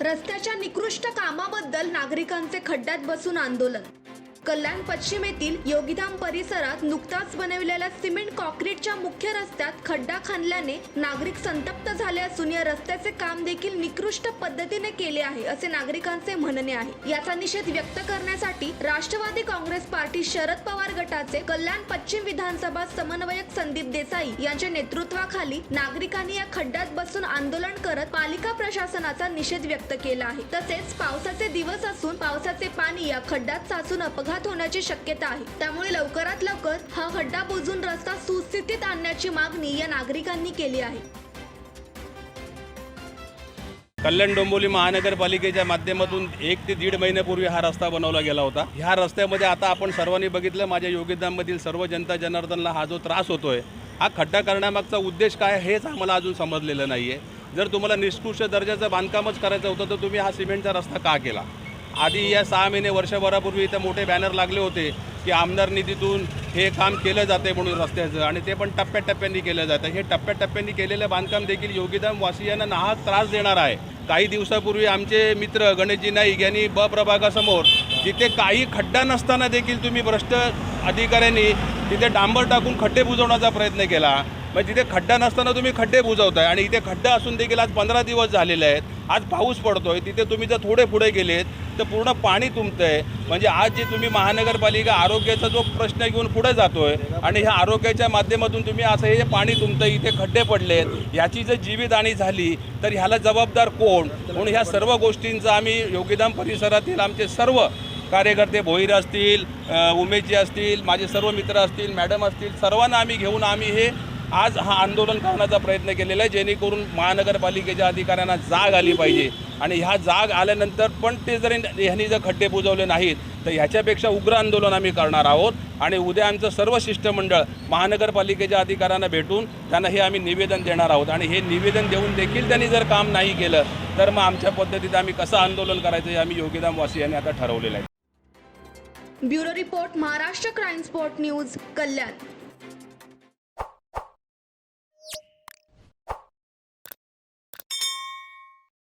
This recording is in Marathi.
रस्त्याच्या निकृष्ट कामाबद्दल नागरिकांचे खड्ड्यात बसून आंदोलन. कल्याण पश्चिम येथील योगीधाम परिसरात नुकताच बनविलेल्या सिमेंट कॉक्रीटच्या मुख्य रस्त्यात खड्डा खणल्याने नागरिक संतप्त झाले असून या रस्त्याचे काम देखील निकृष्ट पद्धतीने केले आहे असे नागरिकांचे म्हणणे आहे. याचा निषेध व्यक्त करण्यासाठी राष्ट्रवादी काँग्रेस पार्टी शरद पवार गटाचे कल्याण पश्चिम विधानसभा समन्वयक संदीप देसाई यांच्या नेतृत्वाखाली नागरिकांनी या खड्ड्यात बसून आंदोलन करत पालिका प्रशासनाचा निषेध व्यक्त केला आहे. तसेच पावसाचे दिवस असून पावसाचे पाणी या खड्ड्यात साचून अपघात होण्याची शक्यता आहे. त्यामुळे लवकरात लवकर हा खड्डा बुजून रस्ता सुस्थितीत आणण्याची मागणी या नागरिकांनी केली आहे. कल्याण डोंबिवली महानगरपालिकेच्या माध्यमातून एक ते दीड महिन्यापूर्वी हा रस्ता बनवला गेला होता. ह्या रस्त्यामध्ये आता आपण सर्वांनी बघितलं माझ्या योगदानमधील सर्व जनता जनार्दनला हा जो त्रास होतोय हा खड्डा करण्यामागचा उद्देश काय हेच आम्हाला अजून समजलेलं नाही आहे जर तुम्हाला निष्कृष्ट दर्जाचं बांधकामच करायचं होतं तर तुम्ही हा सिमेंटचा रस्ता का केला? आधी या सहा महिने वर्षभरापूर्वी इथं मोठे बॅनर लागले होते की आमदार निधीतून हे काम केलं जाते म्हणून रस्त्याचं आणि ते पण टप्प्याटप्प्यांनी केलं जातं. हे टप्प्याटप्प्यांनी केलेलं बांधकाम देखील योगीधाम वासियांना नाहक त्रास देणार आहे. काही दिवसापूर्वी आमचे मित्र गणेशजी नाईक यांनी ब प्रभागासमोर जिथे काही खड्डा नसताना देखील तुम्ही भ्रष्ट अधिकाऱ्यांनी तिथे डांबर टाकून खड्डे बुजवण्याचा प्रयत्न केला. मग तिथे खड्डा नसताना तुम्ही खड्डे बुजवताय आणि इथे खड्डा असून देखील आज पंधरा दिवस झालेले आहेत. आज पाऊस पडतोय तिथे तुम्ही जर थोडे पुढे गेलेत तर पूर्ण पाणी तुंबतंय. म्हणजे आज जे तुम्ही महानगरपालिका आरोग्याचा जो प्रश्न घेऊन पुढे जातोय आणि ह्या आरोग्याच्या माध्यमातून तुम्ही असं हे जे पाणी तुंबतंय इथे खड्डे पडलेत याची जर जीवितहानी झाली तर ह्याला जबाबदार कोण? म्हणून ह्या सर्व गोष्टींचा आम्ही योगीधाम परिसरातील आमचे सर्व कार्यकर्ते भोईर असतील उमेशजी असतील माझे सर्व मित्र असतील मॅडम असतील सर्वांना आम्ही घेऊन आम्ही हे आज हा आंदोलन करण्याचा प्रयत्न केलेला आहे जेणेकरून महानगरपालिकेच्या अधिकाऱ्यांना जाग आली पाहिजे. आणि ह्या जाग आल्यानंतर पण ते जर ह्यांनी जर खड्डे बुजवले नाहीत तर ह्याच्यापेक्षा उग्र आंदोलन आम्ही करणार आहोत. आणि उद्या आमचं सर्व शिष्टमंडळ महानगरपालिकेच्या अधिकाऱ्यांना भेटून त्यांना हे आम्ही निवेदन देणार आहोत. आणि हे निवेदन देऊन देखील त्यांनी जर काम नाही केलं तर मग आमच्या पद्धतीत आम्ही कसं आंदोलन करायचं हे आम्ही योगीधाम वासियांनी आता ठरवलेलं आहे. Bureau report Maharashtra crime spot news Kalyan.